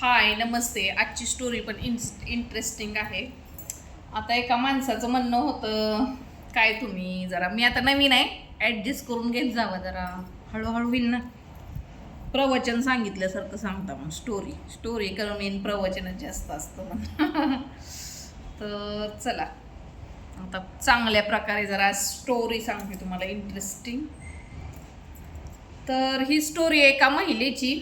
हाय नमस्ते. आजची स्टोरी पण इंटरेस्टिंग आहे. आता एका माणसाचं म्हणणं होतं काय तुम्ही? जरा मी आता नवीन आहे. ॲडजस्ट करून घेत जावं जरा. हळूहळू होईल ना. प्रवचन सांगितल्यासारखं सांगता मग स्टोरी स्टोरी कमी प्रवचनच जास्त असतं मग. तर चला. आता चांगल्या प्रकारे जरा स्टोरी सांगते तुम्हाला इंटरेस्टिंग तर ही स्टोरी एका महिलेची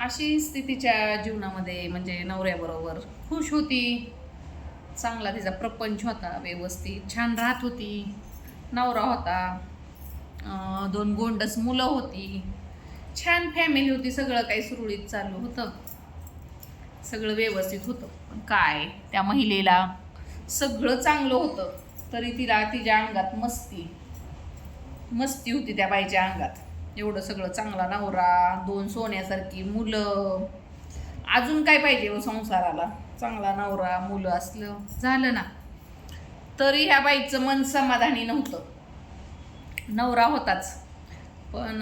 अशी स्थितीच्या जीवनामध्ये म्हणजे नवऱ्याबरोबर खुश होती. चांगला तिचा प्रपंच होता व्यवस्थित छान राहत होती. नवरा होता. दोन गोंडस मुलं होती. छान फॅमिली होती सगळं काही सुरळीत चालू होतं. सगळं व्यवस्थित होतं. पण काय त्या महिलेला सगळं चांगलं होतं. तरी तिला तिच्या अंगात मस्ती मस्ती होती त्या बाईच्या अंगात. एवढं सगळं चांगला नवरा दोन सोन्यासारखी मुलं. अजून काय पाहिजे हो संसाराला? चांगला नवरा मुलं असलं झालं ना. तरी ह्या बाईचं मन समाधानी नव्हतं. नवरा होताच. पण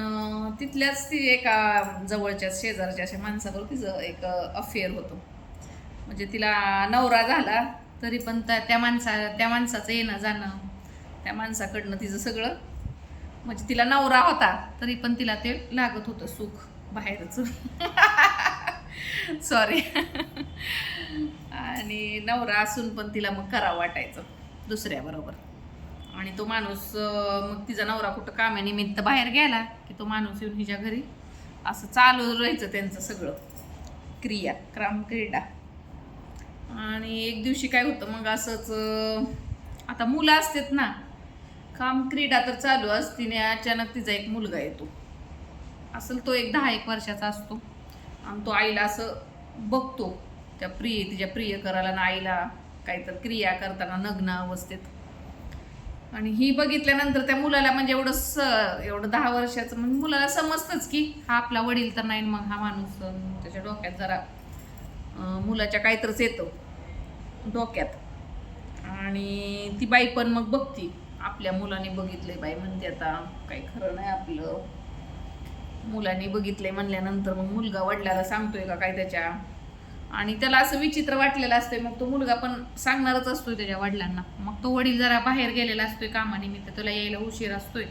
तिथल्याच ती एका जवळच्या शेजारच्या अशा माणसाबरोबर तिचं एक अफेअर होतं. म्हणजे तिला नवरा झाला तरी पण त्या त्या माणसा त्या माणसाचं येणं जाणं त्या माणसाकडनं तिचं सगळं म्हणजे तिला नवरा होता तरी पण तिला ते लागत होतं सुख बाहेरचं. सॉरी आणि नवरा असून पण तिला मग करावं वाटायचं दुसऱ्याबरोबर आणि तो माणूस मग तिचा नवरा कुठं कामानिमित्त बाहेर गेला की तो माणूस येऊन हिच्या घरी. असं चालू राहायचं त्यांचं सगळं. क्रिया क्राम क्रीडा. आणि एक दिवशी काय होतं मग असंच आता मुलं असतात ना काम क्रीडा तर चालू असतीने अचानक तिचा एक मुलगा येतो. असेल तो एक दहा एक वर्षाचा असतो. आणि तो आईला असं बघतो त्या प्रिय तिच्या प्रियकराला ना आईला काहीतरी क्रिया करताना नग्न अवस्थेत. आणि ही बघितल्यानंतर त्या मुलाला म्हणजे एवढं स एवढं दहा वर्षाचं म्हणजे मुलाला समजतंच की हा आपला वडील तर नाही मग हा माणूस त्याच्या डोक्यात जरा मुलाच्या काहीतरीच येतं. डोक्यात. आणि ती बाई पण मग बघती. आपल्या मुलाने बघितलंय बाई म्हणते आता काही खरं नाही आपलं. मुलाने बघितलंय म्हणल्यानंतर मग मुलगा वडिलाला सांगतोय का काय त्याच्या? आणि त्याला असं विचित्र वाटलेलं असतंय मग तो मुलगा पण सांगणारच असतोय त्याच्या वडिलांना. मग तो वडील जरा बाहेर गेलेला असतोय कामानिमित्त त्याला यायला उशीर असतोय.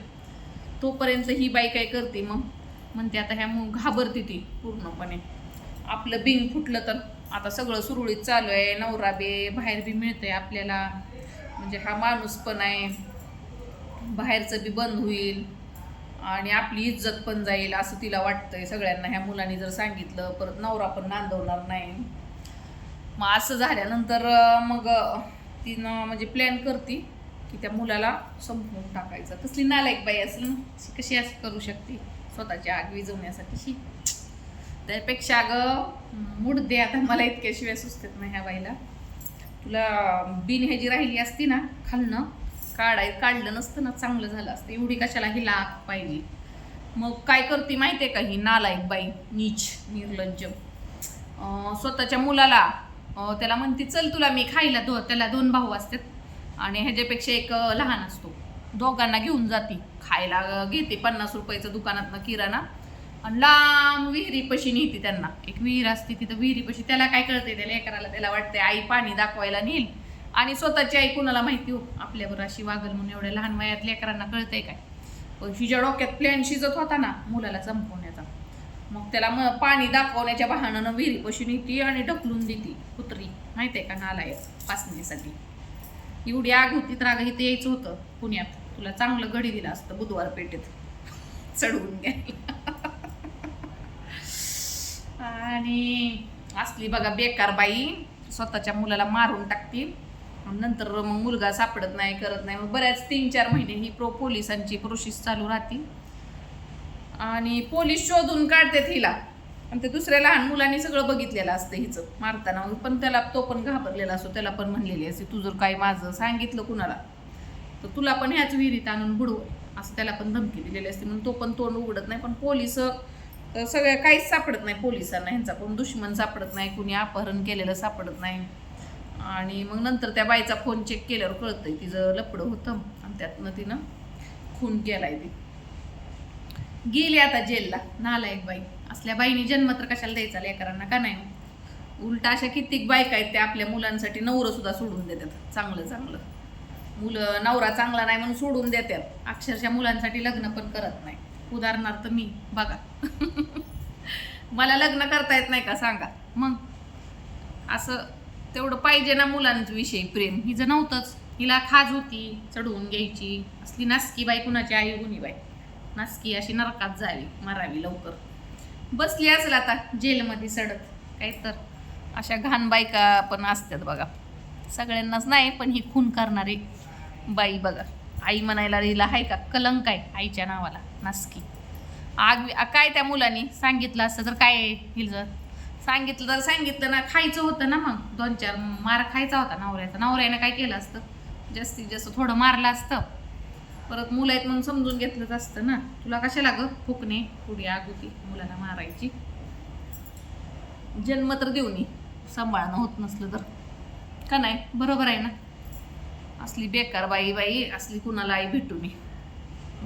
तोपर्यंत ही बाई काय करते मग? म्हणते आता ह्या मग घाबरते ती पूर्णपणे. आपलं बिंग फुटलं तर. आता सगळं सुरळीत चालू आहे नवरा बे बाहेर बी मिळतंय आपल्याला. म्हणजे हा माणूस पण आहे. बाहेरचं बी बंद होईल आणि आपली इज्जत पण जाईल असं तिला वाटतंय सगळ्यांना. ह्या मुलांनी जर सांगितलं परत नवरा पण नांदवणार नाही. मग असं झाल्यानंतर मग तिनं म्हणजे प्लॅन करते की त्या मुलाला संपवून टाकायचं. तसली नालायक बाई असेल ना कशी असं करू शकते? स्वतःची आग विझवण्यासाठी शी. त्यापेक्षा अगं मूड दे आता मला इतक्या शिवाय सुचतात नाही ह्या बाईला. तुला बिन ह्याची राहिली असती ना खालनं काढाय काढलं नसतं ना चांगलं झालं असतं. एवढी कशाला ही लाख पाहिजे मग काय करते माहिती आहे का ही? नालायक बाई नीच निर्लज्ज. स्वतःच्या मुलाला त्याला म्हणते चल तुला मी खायला दो त्याला दोन भाऊ असतात. आणि ह्याच्यापेक्षा एक लहान असतो. दोघांना घेऊन जाते. खायला घेते. पन्नास रुपयाचं दुकानातनं किराणा. आणि लांब विहिरीपाशी नेते त्यांना. एक विहीर असते तिथं विहिरीपाशी त्याला काय कळते त्या लेकराला त्याला वाटते आई पाणी दाखवायला नेईल. आणि स्वतःची आई कुणाला माहिती हो? आपल्यावर अशी वागल म्हणून एवढ्या लहान वयात लेकरांना कळतंय काय? पण हिच्या डोक्यात प्लॅन शिजत होता ना मुलाला चमकवण्याचा. मग त्याला मग पाणी दाखवण्याच्या बहाण्यानं विहिरीपाशी नेती आणि ढकलून देते कुत्री. माहिती आहे का नालायक? पासण्यासाठी एवढी आग होती तर आग इथे यायचं होतं. पुण्यात. तुला चांगलं घडी दिलं असतं बुधवार पेठेत चढवून घ्यायला. आणि असली बघा बेकार बाई. स्वतःच्या मुलाला मारून टाकतील. नंतर मग मुलगा सापडत नाही करत नाही. मग बऱ्याच तीन चार महिने ही प्रो पोलिसांची प्रोसेस चालू राहते आणि पोलीस शोधून काढतात हिला. आणि ते दुसऱ्या लहान मुलांनी सगळं बघितलेलं असतं हिचं मारताना. पण त्याला तो पण घाबरलेला असतो. त्याला पण म्हणलेली असते तू जर काही माझं सांगितलं कुणाला तर तुला पण ह्याच विहिरीत आणून बुडव. असं त्याला पण धमकी दिलेली असते. म्हणून तो पण तोंड उघडत नाही. पण पोलीस सगळ्या काहीच सापडत नाही पोलिसांना. ह्यांचा कोण दुश्मन सापडत नाही कुणी अपहरण केलेलं सापडत नाही. आणि मग नंतर त्या बाईचा फोन चेक केल्यावर कळतंय तिचं लपडं होतं. आणि त्यातनं तिनं खून केलाय ती. गेली आता जेलला नालायक बाई. असल्या बाईने जन्म तर कशाला द्यायचा लेकरांना का नाही? उलटा अशा कित्येक बायका आहेत त्या आपल्या मुलांसाठी नवरं सुद्धा सोडून देतात. चांगलं चांगलं. मुलं नवरा चांगला नाही म्हणून सोडून देतात. अक्षरशः मुलांसाठी लग्न पण करत नाही. उदाहरणार्थ मी बघा. मला लग्न करता येत नाही का सांगा. मग? असं तेवढं पाहिजे ना मुलांविषयी प्रेम. हिचं नव्हतंच. हिला खाज होती चढवून घ्यायची. असली नासकी बाई कुणाची आई गुणी बाई? नासकी अशी नरकात जावी मारावी लवकर. बसली असेल आता जेलमध्ये सडत काही तर. अशा घाण बायका पण असतात बघा. सगळ्यांनाच नाही पण ही खून करणारी बाई बघा. आई म्हणायला हिला आहे का? कलंक आहे आईच्या नावाला नासकी. आग काय त्या मुलांनी सांगितलं असतं तर काय हिलं सांगितलं तर सांगितलं ना खायचं होतं ना मग. दोन चार मार खायचा होता नवऱ्याचा. नवऱ्यानं काय केलं असतं? जास्तीत जास्त थोडं मारलं असतं. परत मुलं आहेत म्हणून समजून घेतलंच असतं ना. तुला कशाला ग? फुकणे पुढे आगुती मुलाला मारायची. जन्म तर देऊ नये सांभाळणं होत नसलं तर. का नाही? बरोबर आहे ना? असली बेकार बाई बाई असली कुणाला आई भेटू नये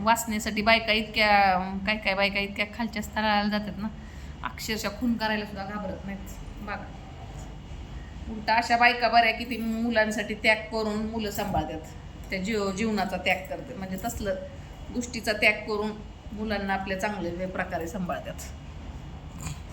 वाचण्यासाठी बायका इतक्या काय काय बायका इतक्या खालच्या स्थळाला जातात ना. अक्षरशः खून करायला सुद्धा घाबरत नाहीत. बघा. उलटा अशा बायका बऱ्या की ती मुलांसाठी त्याग करून मुलं सांभाळतात. त्या जीव जीवनाचा त्याग करते म्हणजे तसलं गोष्टीचा त्याग करून मुलांना आपल्या चांगल्या प्रकारे सांभाळतात.